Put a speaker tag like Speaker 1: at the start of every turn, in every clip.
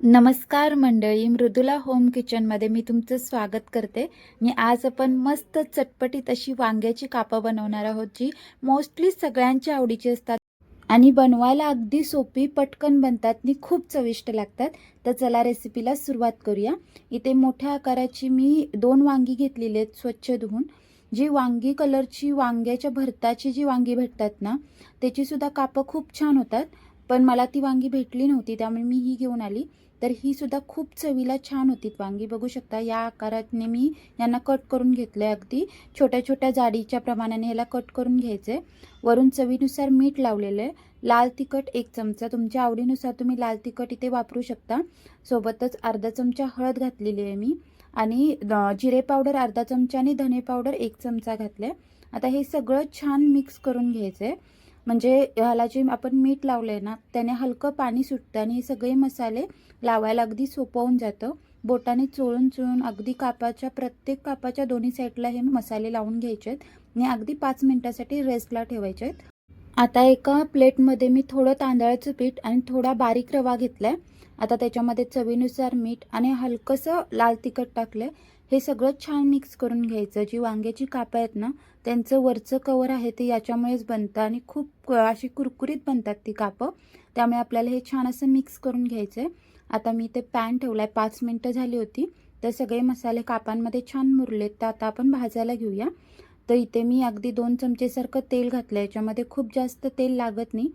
Speaker 1: नमस्कार मंडळी मृदुला होम किचनमध्ये मी तुमचं स्वागत करते. मी आज आपण मस्त चटपटीत अशी वांग्याची कापं बनवणार आहोत जी मोस्टली सगळ्यांच्या आवडीची असतात. आणि बनवायला अगदी सोपी पटकन बनतात आणि खूप चविष्ट लागतात. तर चला रेसिपीला सुरुवात करूया. इथे मोठ्या आकाराची मी दोन वांगी घेतलेली आहेत स्वच्छ धुवून. जी वांगी कलरची वांग्याच्या भरताची जी वांगी भेटतात ना त्याचीसुद्धा कापं खूप छान होतात. पण मला ती वांगी भेटली नव्हती त्यामुळे मी ही घेऊन आली. तर ही सुद्धा खूप चवीला छान होती वांगी. बघू शकता या आकाराने मी यांना कट करून घेतलं आहे अगदी. छोट्या छोट्या जाडीच्या प्रमाणाने ह्याला कट करून घ्यायचं वरून चवीनुसार मीठ लावलेलं आहे. लाल तिखट एक चमचा. तुमच्या आवडीनुसार तुम्ही लाल तिखट इथे वापरू शकता. सोबतच अर्धा चमचा हळद घातलेली आहे मी. आणि जिरे पावडर अर्धा चमचा आणि धने पावडर एक चमचा घातले आता हे सगळं छान मिक्स करून घ्यायचं आहे म्हणजे ह्याला जे आपण मीठ लावलं आहे ना त्याने हलकं पाणी सुटतं आणि हे सगळे मसाले लावायला अगदी सोपं होऊन जातं. बोटाने चोळून चोळून अगदी कापाच्या प्रत्येक कापाच्या दोन्ही साईडला हे मसाले लावून घ्यायचे आहेत आणि अगदी पाच मिनटासाठी रेस्टला ठेवायचे आहेत आता एका प्लेटमध्ये मी थोडं तांदळाचं पीठ आणि थोडा बारीक रवा घेतला आहे आता त्याच्यामध्ये चवीनुसार मीठ आणि हलकंसं लाल तिखट टाकलं आहे हे सगळं छान मिक्स करून घ्यायचं. जी वांग्याची कापं आहेत ना त्यांचं वरचं कवर आहे ते याच्यामुळेच बनतं आणि खूप अशी कुरकुरीत बनतात ती कापं. त्यामुळे आपल्याला हे छान असं मिक्स करून घ्यायचं आहे आता मी ते पॅन ठेवला आहे पाच मिनटं झाली होती. तर सगळे मसाले कापांमध्ये छान मुरलेत तर आता आपण भाजायला घेऊया. तर इथे मी अगदी दोन चमचेसारखं तेल घातलं आहे याच्यामध्ये खूप जास्त तेल लागत नाही.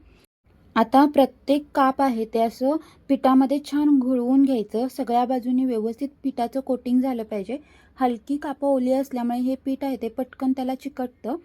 Speaker 1: आता प्रत्येक काप आहे ते असं पिठामध्ये छान घुळवून घ्यायचं. सगळ्या बाजूनी व्यवस्थित पिठाचं कोटिंग झालं पाहिजे. हलकी कापं ओली असल्यामुळे हे पीठ आहे ते पटकन त्याला चिकटतं.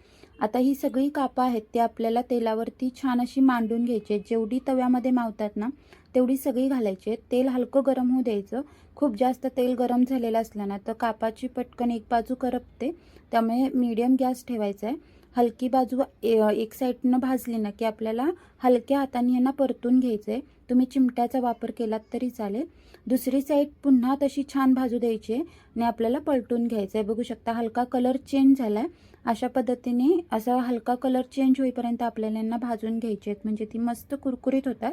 Speaker 1: आता ही सगळी कापं आहेत ते आपल्याला तेलावरती छान अशी मांडून घ्यायची आहेत. जेवढी तव्यामध्ये मावतात ना तेवढी सगळी घालायची तेल हलकं गरम होऊ द्यायचं. खूप जास्त तेल गरम झालेलं असलं ना तर कापाची पटकन एक बाजू करपते. त्यामुळे मीडियम गॅस ठेवायचा आहे. हलकी बाजू ए- एक साईडनं भाजली ना की आपल्याला हलक्या हाताने यांना परतून घ्यायचं आहे तुम्ही चिमट्याचा वापर केलात तरी चालेल. दुसरी साईड पुन्हा तशी छान भाजू द्यायची आहे आणि आपल्याला पलटून घ्यायचं आहे बघू शकता हलका कलर चेंज झाला आहे अशा पद्धतीने असा हलका कलर चेंज होईपर्यंत आपल्याला यांना भाजून घ्यायचे आहेत म्हणजे ती मस्त कुरकुरीत होतात.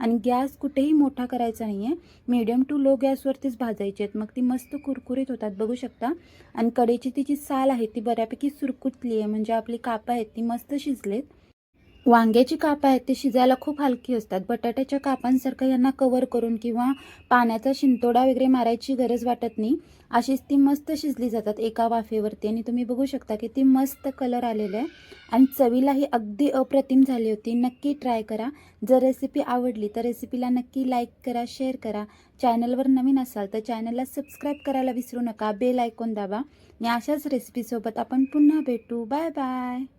Speaker 1: आणि गॅस कुठेही मोठा करायचा नाही आहे मीडियम टू लो गॅसवरतीच भाजायचे आहेत. मग ती मस्त कुरकुरीत होतात. बघू शकता. आणि कडेची ती जी साल आहे ती बऱ्यापैकी सुरकुतली आहे. म्हणजे आपली कापं आहेत ती मस्त शिजलेत. वांग्याची कापं आहेत ती शिजायला खूप हलकी असतात. बटाट्याच्या कापांसारखं यांना कवर करून किंवा पाण्याचा शिंतोडा वगैरे मारायची गरज वाटत नाही. अशीच ती मस्त शिजली जातात एका वाफेवरती. आणि तुम्ही बघू शकता की ती मस्त कलर आलेला आहे. आणि चवीलाही अगदी अप्रतिम झाली होती. नक्की ट्राय करा. जर रेसिपी आवडली तर रेसिपीला नक्की लाईक करा शेअर करा. चॅनलवर नवीन असाल तर चॅनलला सबस्क्राईब करायला विसरू नका. बेल आयकॉन दाबा. आणि अशाच रेसिपीसोबत आपण पुन्हा भेटू. Bye bye